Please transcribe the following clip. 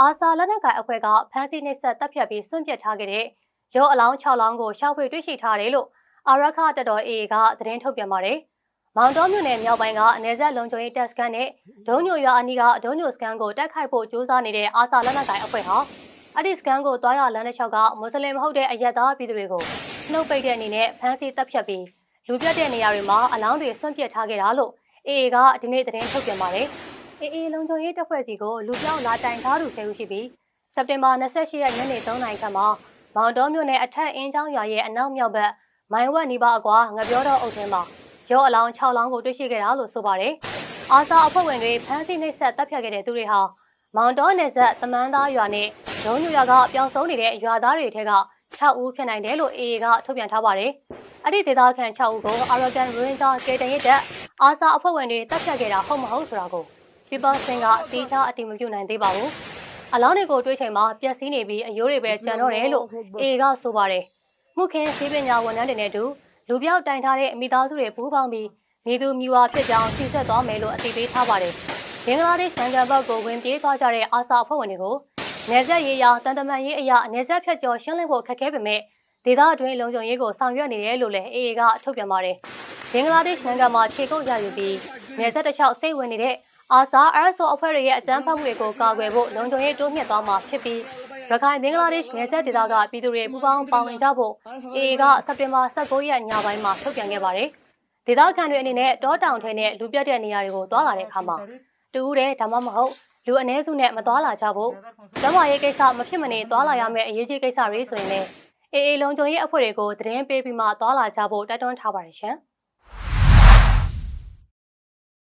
အာဆာလက်နက်ကိုင်အဖွဲ့ကဖမ်းဆီးနှိပ်စက်တပ်ဖြတ်ပြီးစွန့်ပစ်ထားခဲ့တဲ့ရုပ်အလောင်း6လောင်းကိုရှာဖွေတွေ့ရှိထားတယ်လို့အာရခတပ်တော် AA ကသတင်းထုတ်ပြန်ပါတယ်။မောင်တော်မြို့နယ်မြောက်ပိုင်းကအ ਨੇ ဆက်လုံခြုံရေးတပ်စခန်းနဲ့ဒုံညိုရွာအနီးကဒုံညိုစခန်းကိုတိုက်ခိုက်ဖို့ကြိုးစားနေတဲ့အာဆာလက်နက်ကိုင်အဖွဲ့ဟာအဲ့ဒီစခန်းကိုတွားရလမ်းတစ်လျှောက်ကမွတ်စလင်မဟုတ်တဲ့အရက်သားပြည်သူတွေကိုနှုတ်ပိတ်တဲ့အနေနဲ့ဖမ်းဆီးတပ်ဖြတ်ပြီးလူပြတ်တဲ့နေရာတွေမှာအလောင်းတွေစွန့်ပစ်ထားခဲ့တာလို့ AA ကဒီနေ့သတင်းထုတ်ပြန်ပါတယ်။ AA လုံခြုံရေးတပ်ဖွဲ့စီကိုလူပြောင်းလာတိုင်ထားသူဆယ်ဦးရှိပြီးစက်တင်ဘာ28ရက်ညနေ3နာရီခန့်မှာမောင်တော်မြို့နယ်အထက်အင်းချောင်းရွာရဲ့အနောက်မြောက်ဘက်မိုင်ဝက်နီးပါးအကွာငပြောတော်အုပ်ထဲမှာရောအလောင်း6လောင်းကိုတွေ့ရှိခဲ့တာလို့ဆိုပါတယ်။အာစာအဖွဲ့ဝင်တွေဖမ်းဆီးနှိပ်စက်တပ်ဖြတ်ခဲ့တဲ့သူတွေဟာမောင်တော်နယ်ဆက်တမန်းသားရွာနဲ့ဒုံညူရွာကပျောက်ဆုံးနေတဲ့ရွာသားတွေထဲက6ဦးဖြစ်နိုင်တယ်လို့ AA ကထုတ်ပြန်ထားပါတယ်။အဲ့ဒီဒေသခံ6ဦးကို Arakan Ranger ကေတရင်တပ်အာစာအဖွဲ့ဝင်တွေတပ်ဖြတ်ခဲ့တာဟုတ်မဟုတ်ဆိုတာကို People Sing ကတေချာအတိမပြုနိုင်သေးပါဘူး။အလောင်းတွေကိုတွေးချိန်မှာပျက်စီးနေပြီးအယိုးတွေပဲကျန်တော့တယ်လို့ AA ကဆိုပါတယ်။မှုခင်းစီးပညာဝန်ထမ်းတွေနဲ့အတူလူပြောက်တိုင်ထားတဲ့မိသားစုတွေပူးပေါင်းပြီးမိသူမြူဝါဖြစ်ကြောင်းသိဆက်သွားမယ်လို့အသိပေးထားပါတယ်။ဘင်္ဂလားဒေ့ရှ်နိုင်ငံဘက်ကိုဝင်ပြေးသွားကြတဲ့အာစာအဖွဲ့ဝင်တွေကိုနေဆက်ရေးရာတန်တမန်ရေးအရာနေဆက်ဖြတ်ကျော်ရှင်းလင်းဖို့ခက်ခဲပေမဲ့ဒေသအတွင်းလုံခြုံရေးကိုဆောင်ရွက်နေတယ်လို့လည်း AA ကထုတ်ပြန်ပါတယ်။ဘင်္ဂလားဒေ့ရှ်နိုင်ငံမှာခြေကုပ်ရယူပြီးနေဆက်တစ်လျှောက်စိတ်ဝင်နေတဲ့ အာစာ RSO အဖွဲ့တွေရဲ့အကြမ်းဖက်မှုတွေကိုကာကွယ်ဖို့လုံခြုံရေးတိုးမြှင့်သွားမှာဖြစ်ပြီးရခိုင်ဘင်္ဂလားဒေ့ရှ်နယ်စပ်ဒေသကပြည်သူတွေပူးပေါင်းပါဝင်ကြဖို့ AA ကစက်တင်ဘာ16ရက်ညပိုင်းမှာထုတ်ပြန်ခဲ့ပါတယ်။ဒေသခံတွေအနေနဲ့တောတောင်ထဲနဲ့လူပြတ်တဲ့နေရာတွေကိုသွားလာတဲ့အခါမှာတူဦးတဲ့ဒါမှမဟုတ်လူအ ਨੇ စုနဲ့မသွားလာကြဖို့။ကျမရေးကိစ္စမဖြစ်မနေသွားလာရမယ့်အရေးကြီးကိစ္စတွေဆိုရင်လည်း AA လုံခြုံရေးအဖွဲ့တွေကိုသတင်းပေးပြီးမှသွားလာကြဖို့တိုက်တွန်းထားပါတယ်ရှင်။